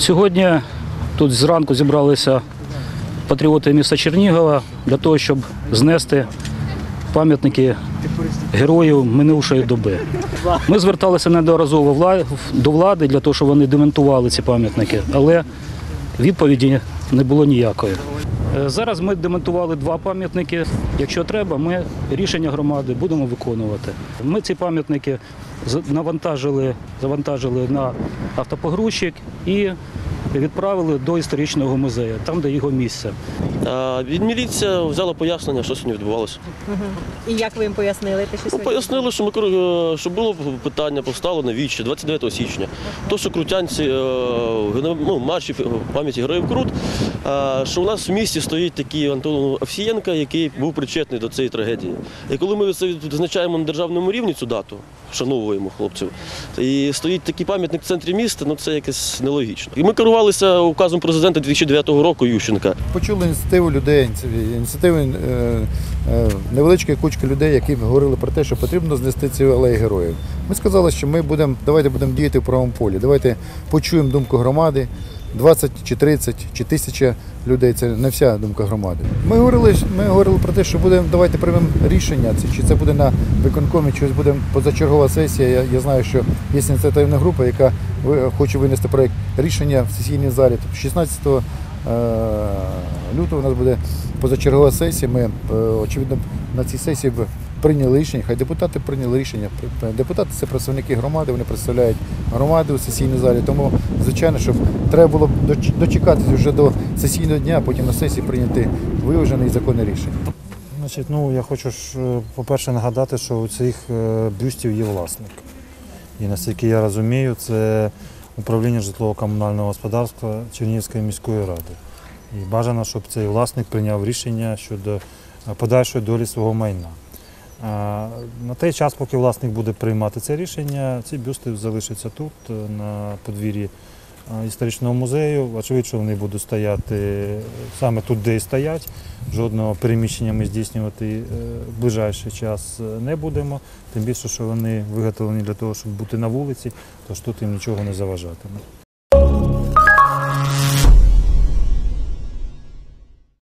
Сьогодні тут зранку зібралися патріоти міста Чернігова для того, щоб знести пам'ятники героїв минувшої доби. Ми зверталися неодноразово до влади для того, щоб вони демонтували ці пам'ятники, але відповіді не було ніякої. Е, Зараз ми демонтували два пам'ятники. Якщо треба, ми рішення громади будемо виконувати. Ми ці пам'ятники навантажили, завантажили на автопогрузчик і відправили до історичного музею, там, де його місце. А від міліція взяла пояснення, що сьогодні відбувалося. І як ви їм пояснили, те, що Ну, сьогодні? пояснили, що ми кор- що було питання поставлено на вічі 29 січня. То, що крутянці е, ну, марші пам'яті героїв Крут, е, що у нас в місті стоїть такий Антон Овсієнка, який був причетний до цієї трагедії. І коли ми це відзначаємо на державному рівні цю дату, вшановуємо хлопців, і стоїть такий пам'ятник в центрі міста, ну це якось нелогічно. І ми керувалися указом президента 2009 року Ющенка. Почули ініціативу людей, ініціативи е, е, невеличкої кучки людей, які говорили про те, що потрібно знести ці алеї героїв. Ми сказали, що ми будемо, давайте будемо діяти в правому полі. Давайте почуємо думку громади. 20 чи 30 чи тисяча людей це не вся думка громади. Ми говорили, ми говорили про те, що будемо давайте приймемо рішення, чи це буде на виконкомі, чи буде позачергова сесія. Я, я знаю, що є ініціативна група, яка хоче винести проєкт рішення в сесійній залі. Тобто 16 Е, лютого у нас буде позачергова сесія. Ми, е, очевидно, на цій сесії прийняли рішення, хай депутати прийняли рішення. Депутати це представники громади, вони представляють громади у сесійній залі. Тому, звичайно, щоб треба було дочекатися вже до сесійного дня, а потім на сесії прийняти виважене і законне рішення. Значить, ну я хочу е, по-перше, нагадати, що у цих е, бюстів є власник. І наскільки я розумію, це управління житлово-комунального господарства Чернігівської міської ради. І бажано, щоб цей власник прийняв рішення щодо е, подальшої долі свого майна. На той час, поки власник буде приймати це рішення, ці бюсти залишаться тут, е, на подвір'ї е, історичного музею. Очевидно, вони будуть стояти саме тут, де і стоять. Жодного переміщення ми здійснювати е, в ближайший час не будемо. Тим більше, що вони виготовлені для того, щоб бути на вулиці, тож тут їм нічого не заважатиме.